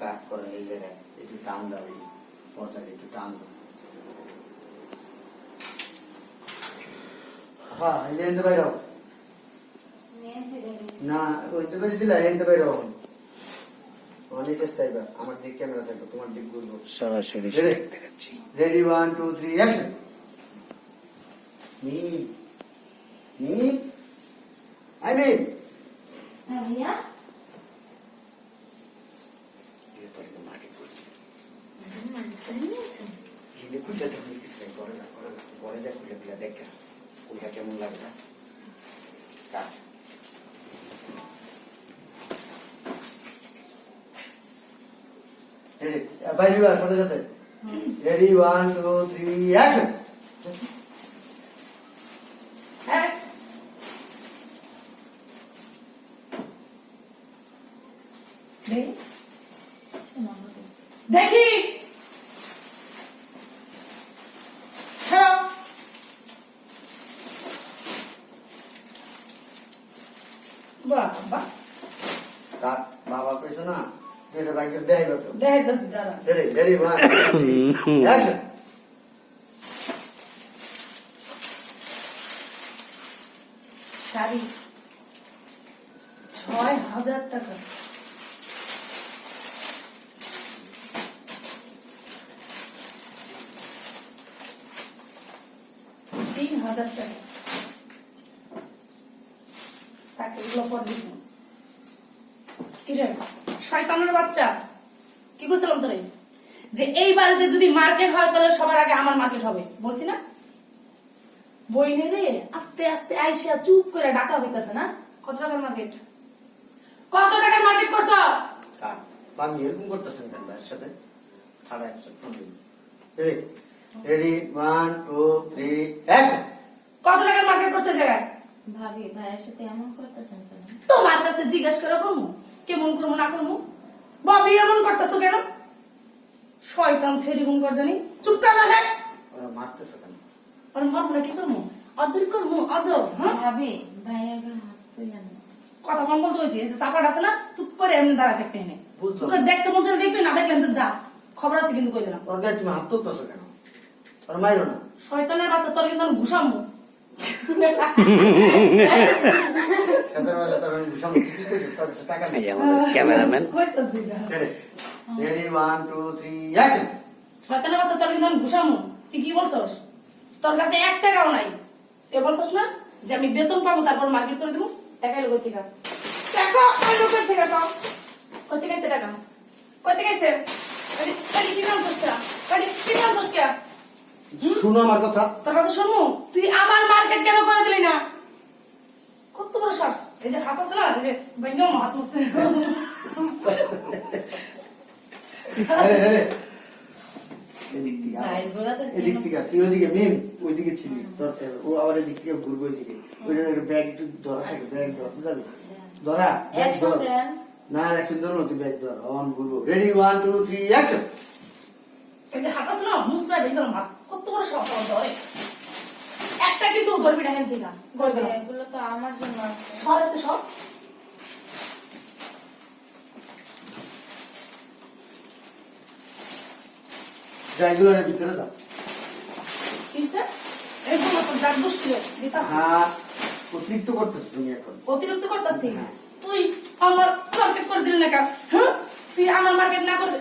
কাট করে এই জায়গায় একটু টান দাও এই পর্দাটা একটু টান দাও। হ্যাঁ এনতে না করেছিল এনতে আমার দিক ক্যামেরা থাকবে তোমার দিক ঘুরবো। সরাসরি? দেখাচ্ছি। Ready one two three action নি নি আই মিন ভাইয়া? খুঁজে তো কিছু করে না করে না পরে যা খুলে খুলে দেখ কোনটা কেমন লাগবে কাট রেডি বাইরে বার সাথে সাথে ready one two three action দেখি ছাড়ো বাবা কইছো না এটা বাইকের দেখাইব তো দেখাইতেছি দাঁড়া। Ready ready one action sari. ছয় হাজার টাকা। তিন হাজার টাকা। তাকে এগুলো পর দিব কি রে? শয়তানের বাচ্চা। কি করছিলাম তোরে? যে এই বাড়িতে যদি মার্কেট হয় তাহলে সবার আগে আমার মার্কেট হবে। বলছি না? বই রে আস্তে আস্তে আইসা চুপ করে ডাকা হইতাছে না? কত টাকার মার্কেট? কত টাকার মার্কেট করছ? এরকম করতেছেন কেন ভাইয়ের সাথে? ঠাড়া action ready? Ready? One two three action. কত টাকার মার্কেট করছ জায়গায়? ভাবি ভাইয়ের সাথে এমন করতেছেন কেন? তোমার কাছে জিজ্ঞাসা করে করব কেমন করব না করব? ববি এমন করতেছো কেন? শয়তান ছেড়ি গুণ কর জানি চুপ কর না ওরা মারতেছে কেন? আর মরবো না কি করব? অদর করব অদর হ্যাঁ? ভাবি ভাইয়ের কথা কম বলতে হয়েছে যে চাপাট আছে না চুপ করে এমনি দাঁড়া থাকবে এনে। চুপ দেখতে মন চাইলে দেখবি না দেখলেন তো যা। খবর আছে কিন্তু কই দিলাম। ওর গায়ে তুমি হাত তুলতেছো কেন? ওরা মাইরো না। শয়তানের বাচ্চা তোর কিন্তু আমি ঘুষামো। তোর কাছে টাকা নেই এই আমাদের cameraman ready one two three action শয়তানের বাচ্চা তোর কিন্তু আমি তুই কি বলছস তোর কাছে এক টাকাও নাই তুই বলছস না যে আমি বেতন পাবো তারপর মার্কেট করে দেবো টাকা এলো কই থেকে টাকা কই থেকে টাকা আরে আরে কি নাম তোর আরে কি নাম তোর শুনো আমার কথা। তোর কথা শুনব? তুই আমার মার্কেট কেন করে দিলি না? কত বড় শ্বাস এই যে হাত আছে না এই যে ভেঙে হাত মুছতে রেডি রেডি এদিক থেকে আয়। ভাইয়ের গোড়া তো এদিক থেকে তুই ওইদিকে মেম ওইদিকে ছিলি। তোর ও আবার এদিক থেকে ঘুরবো ওইদিকে। ওইটা ব্যাগ একটু ধরা থাকে ব্যাগ ধরতে যাবি ধরা ব্যাগ ধর। না অ্যাকশন ধরো তুই ব্যাগ ধর। অন ঘুরবো। Ready one two three action এই যে হাত আছে না মুছতে ভেঙে হাত কত বড় শ্বাস আমার ধরে কিছু না হেন থেকে গেল এগুলো তো আমার জন্য আছে। সরাতে সব? ভিতরে দাও। দাগ দুষ্টি দিতাস হ্যাঁ অতিরিক্ত করতেছ তুমি এখন। অতিরিক্ত করতাস তুই আমার মার্কেট করে দিলি না কেন? হ্যাঁ তুই আমার মার্কেট না করে